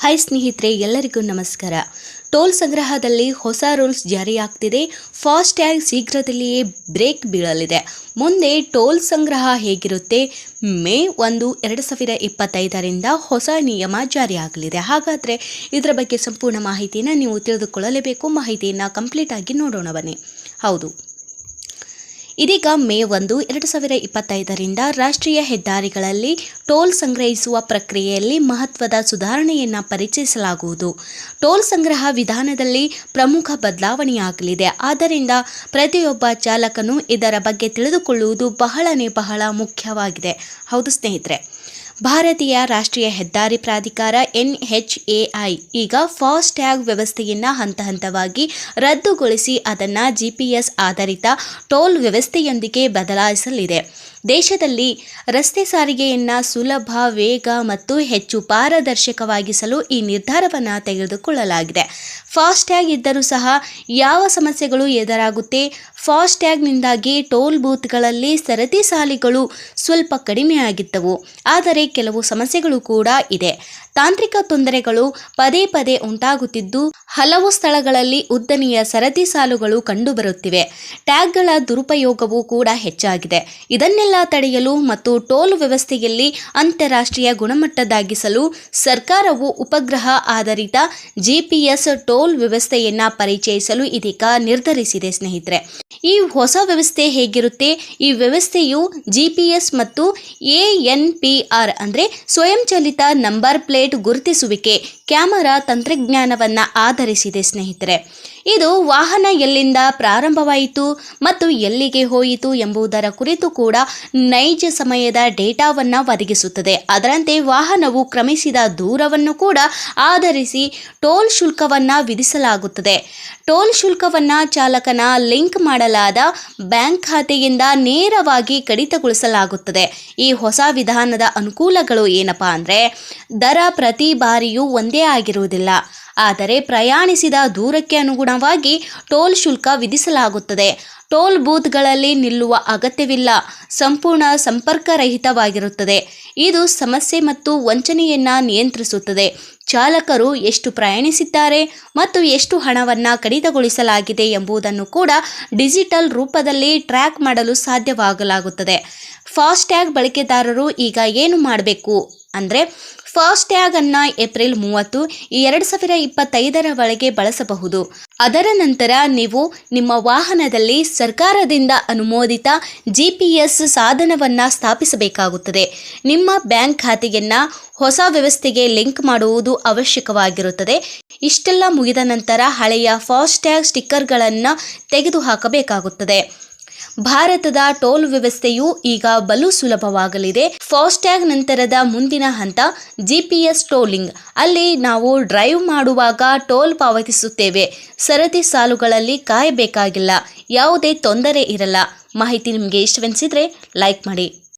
Hi ಸ್ನೇಹಿತರೆ, ಎಲ್ಲರಿಗೂ ನಮಸ್ಕಾರ. ಟೋಲ್ ಸಂಗ್ರಹದಲ್ಲಿ ಹೊಸ ರೂಲ್ಸ್ ಜಾರಿಯಾಗ್ತಿದೆ. ಫಾಸ್ಟ್ ಟ್ಯಾಗ್ ಶೀಘ್ರದಲ್ಲಿಯೇ ಬ್ರೇಕ್ ಬೀಳಲಿದೆ. ಮುಂದೆ ಟೋಲ್ ಸಂಗ್ರಹ ಹೇಗಿರುತ್ತೆ? ಮೇ ಒಂದು, ಎರಡು ಸಾವಿರ ಇಪ್ಪತ್ತೈದರಿಂದ ಹೊಸ ನಿಯಮ ಜಾರಿಯಾಗಲಿದೆ. ಹಾಗಾದರೆ ಇದರ ಬಗ್ಗೆ ಸಂಪೂರ್ಣ ಮಾಹಿತಿನ ನೀವು ತಿಳಿದುಕೊಳ್ಳಲೇಬೇಕು. ಮಾಹಿತಿಯನ್ನು ಕಂಪ್ಲೀಟ್ ಆಗಿ ನೋಡೋಣ ಬನ್ನಿ. ಹೌದು. ಇದೀಗ ಮೇ ಒಂದು, ಎರಡು ಸಾವಿರ ಇಪ್ಪತ್ತೈದರಿಂದ ರಾಷ್ಟ್ರೀಯ ಹೆದ್ದಾರಿಗಳಲ್ಲಿ ಟೋಲ್ ಸಂಗ್ರಹಿಸುವ ಪ್ರಕ್ರಿಯೆಯಲ್ಲಿ ಮಹತ್ವದ ಸುಧಾರಣೆಯನ್ನು ಪರಿಚಯಿಸಲಾಗುವುದು. ಟೋಲ್ ಸಂಗ್ರಹ ವಿಧಾನದಲ್ಲಿ ಪ್ರಮುಖ ಬದಲಾವಣೆಯಾಗಲಿದೆ. ಆದ್ದರಿಂದ ಪ್ರತಿಯೊಬ್ಬ ಚಾಲಕನು ಇದರ ಬಗ್ಗೆ ತಿಳಿದುಕೊಳ್ಳುವುದು ಬಹಳನೇ ಬಹಳ ಮುಖ್ಯವಾಗಿದೆ. ಹೌದು ಸ್ನೇಹಿತರೆ. ಭಾರತೀಯ ರಾಷ್ಟ್ರೀಯ ಹೆದ್ದಾರಿ ಪ್ರಾಧಿಕಾರ ಎನ್ಎಚ್ಎಐ ಈಗ ಫಾಸ್ಟ್ ಟ್ಯಾಗ್ ವ್ಯವಸ್ಥೆಯನ್ನು ಹಂತ ಹಂತವಾಗಿ ರದ್ದುಗೊಳಿಸಿ ಅದನ್ನು ಜಿಪಿಎಸ್ ಆಧಾರಿತ ಟೋಲ್ ವ್ಯವಸ್ಥೆಯೊಂದಿಗೆ ಬದಲಾಯಿಸಲಿದೆ. ದೇಶದಲ್ಲಿ ರಸ್ತೆ ಸಾರಿಗೆಯನ್ನು ಸುಲಭ, ವೇಗ ಮತ್ತು ಹೆಚ್ಚು ಪಾರದರ್ಶಕವಾಗಿಸಲು ಈ ನಿರ್ಧಾರವನ್ನು ತೆಗೆದುಕೊಳ್ಳಲಾಗಿದೆ. ಫಾಸ್ಟ್ಯಾಗ್ ಇದ್ದರೂ ಸಹ ಯಾವ ಸಮಸ್ಯೆಗಳು ಎದುರಾಗುತ್ತೆ? ಫಾಸ್ಟ್ಯಾಗ್ನಿಂದಾಗಿ ಟೋಲ್ ಬೂತ್ಗಳಲ್ಲಿ ಸರತಿ ಸಾಲಿಗಳು ಸ್ವಲ್ಪ ಕಡಿಮೆಯಾಗಿದ್ದವು ಆದರೆ ಕೆಲವು ಸಮಸ್ಯೆಗಳು ಕೂಡ ಇದೆ. ತಾಂತ್ರಿಕ ತೊಂದರೆಗಳು ಪದೇ ಪದೇ ಉಂಟಾಗುತ್ತಿದ್ದು ಹಲವು ಸ್ಥಳಗಳಲ್ಲಿ ಉದ್ದನೆಯ ಸರತಿ ಸಾಲುಗಳು ಕಂಡುಬರುತ್ತಿವೆ. ಟ್ಯಾಗ್ಗಳ ದುರುಪಯೋಗವೂ ಕೂಡ ಹೆಚ್ಚಾಗಿದೆ. ಇದನ್ನೆಲ್ಲ ತಡೆಯಲು ಮತ್ತು ಟೋಲ್ ವ್ಯವಸ್ಥೆಯಲ್ಲಿ ಅಂತಾರಾಷ್ಟ್ರೀಯ ಗುಣಮಟ್ಟದಾಗಿಸಲು ಸರ್ಕಾರವು ಉಪಗ್ರಹ ಆಧಾರಿತ ಜಿಪಿಎಸ್ ಟೋಲ್ ವ್ಯವಸ್ಥೆಯನ್ನು ಪರಿಚಯಿಸಲು ಇದೀಗ ನಿರ್ಧರಿಸಿದೆ ಸ್ನೇಹಿತರೆ. ಈ ಹೊಸ ವ್ಯವಸ್ಥೆ ಹೇಗಿರುತ್ತೆ? ಈ ವ್ಯವಸ್ಥೆಯು ಜಿಪಿಎಸ್ ಮತ್ತು ಎಎನ್ಪಿಆರ್ ಅಂದರೆ ಸ್ವಯಂಚಾಲಿತ ನಂಬರ್ ಪ್ಲೇಟ್ ಗುರುತಿಸುವಿಕೆ, ಕ್ಯಾಮರಾ ತಂತ್ರಜ್ಞಾನವನ್ನು ಆಧರಿಸಿದೆ ಸ್ನೇಹಿತರೆ. ಇದು ವಾಹನ ಎಲ್ಲಿಂದ ಪ್ರಾರಂಭವಾಯಿತು ಮತ್ತು ಎಲ್ಲಿಗೆ ಹೋಯಿತು ಎಂಬುದರ ಕುರಿತು ಕೂಡ ನೈಜ ಸಮಯದ ಡೇಟಾವನ್ನು ಒದಗಿಸುತ್ತದೆ. ಅದರಂತೆ ವಾಹನವು ಕ್ರಮಿಸಿದ ದೂರವನ್ನು ಕೂಡ ಆಧರಿಸಿ ಟೋಲ್ ಶುಲ್ಕವನ್ನು ವಿಧಿಸಲಾಗುತ್ತದೆ. ಟೋಲ್ ಶುಲ್ಕವನ್ನು ಚಾಲಕನ ಲಿಂಕ್ ಮಾಡಲಾದ ಬ್ಯಾಂಕ್ ಖಾತೆಯಿಂದ ನೇರವಾಗಿ ಕಡಿತಗೊಳಿಸಲಾಗುತ್ತದೆ. ಈ ಹೊಸ ವಿಧಾನದ ಅನುಕೂಲಗಳು ಏನಪ್ಪಾ ಅಂದರೆ ದರ ಪ್ರತಿ ಬಾರಿಯೂ ಒಂದೇ ಆಗಿರುವುದಿಲ್ಲ. ಆದರೆ ಪ್ರಯಾಣಿಸಿದ ದೂರಕ್ಕೆ ಅನುಗುಣವಾಗಿ ಟೋಲ್ ಶುಲ್ಕ ವಿಧಿಸಲಾಗುತ್ತದೆ. ಟೋಲ್ ಬೂತ್ಗಳಲ್ಲಿ ನಿಲ್ಲುವ ಅಗತ್ಯವಿಲ್ಲ. ಸಂಪೂರ್ಣ ಸಂಪರ್ಕರಹಿತವಾಗಿರುತ್ತದೆ. ಇದು ಸಮಸ್ಯೆ ಮತ್ತು ವಂಚನೆಯನ್ನು ನಿಯಂತ್ರಿಸುತ್ತದೆ. ಚಾಲಕರು ಎಷ್ಟು ಪ್ರಯಾಣಿಸಿದ್ದಾರೆ ಮತ್ತು ಎಷ್ಟು ಹಣವನ್ನು ಕಡಿತಗೊಳಿಸಲಾಗಿದೆ ಎಂಬುದನ್ನು ಕೂಡ ಡಿಜಿಟಲ್ ರೂಪದಲ್ಲಿ ಟ್ರ್ಯಾಕ್ ಮಾಡಲು ಸಾಧ್ಯವಾಗಲಾಗುತ್ತದೆ. ಫಾಸ್ಟ್ಯಾಗ್ ಬಳಕೆದಾರರು ಈಗ ಏನು ಮಾಡಬೇಕು? ಅಂದರೆ ಫಾಸ್ಟ್ ಟ್ಯಾಗ್ ಅನ್ನ ಏಪ್ರಿಲ್ ಮೂವತ್ತು ಎರಡು ಸಾವಿರ ಇಪ್ಪತ್ತೈದರ ಒಳಗೆ ಬಳಸಬಹುದು. ಅದರ ನಂತರ ನೀವು ನಿಮ್ಮ ವಾಹನದಲ್ಲಿ ಸರ್ಕಾರದಿಂದ ಅನುಮೋದಿತ ಜಿಪಿಎಸ್ ಸಾಧನವನ್ನು ಸ್ಥಾಪಿಸಬೇಕಾಗುತ್ತದೆ. ನಿಮ್ಮ ಬ್ಯಾಂಕ್ ಖಾತೆಯನ್ನು ಹೊಸ ವ್ಯವಸ್ಥೆಗೆ ಲಿಂಕ್ ಮಾಡುವುದು ಅವಶ್ಯಕವಾಗಿರುತ್ತದೆ. ಇಷ್ಟೆಲ್ಲ ಮುಗಿದ ನಂತರ ಹಳೆಯ ಫಾಸ್ಟ್ ಟ್ಯಾಗ್ ಸ್ಟಿಕ್ಕರ್ಗಳನ್ನು ತೆಗೆದುಹಾಕಬೇಕಾಗುತ್ತದೆ. ಭಾರತದ ಟೋಲ್ ವ್ಯವಸ್ಥೆಯು ಈಗ ಬಲು ಸುಲಭವಾಗಲಿದೆ. ಫಾಸ್ಟ್ಯಾಗ್ ನಂತರದ ಮುಂದಿನ ಹಂತ ಜಿಪಿಎಸ್ ಟೋಲಿಂಗ್. ಅಲ್ಲಿ ನಾವು ಡ್ರೈವ್ ಮಾಡುವಾಗ ಟೋಲ್ ಪಾವತಿಸುತ್ತೇವೆ. ಸರತಿ ಸಾಲುಗಳಲ್ಲಿ ಕಾಯಬೇಕಾಗಿಲ್ಲ. ಯಾವುದೇ ತೊಂದರೆ ಇರಲ್ಲ. ಮಾಹಿತಿ ನಿಮಗೆ ಇಷ್ಟವೆನಿಸಿದರೆ ಲೈಕ್ ಮಾಡಿ.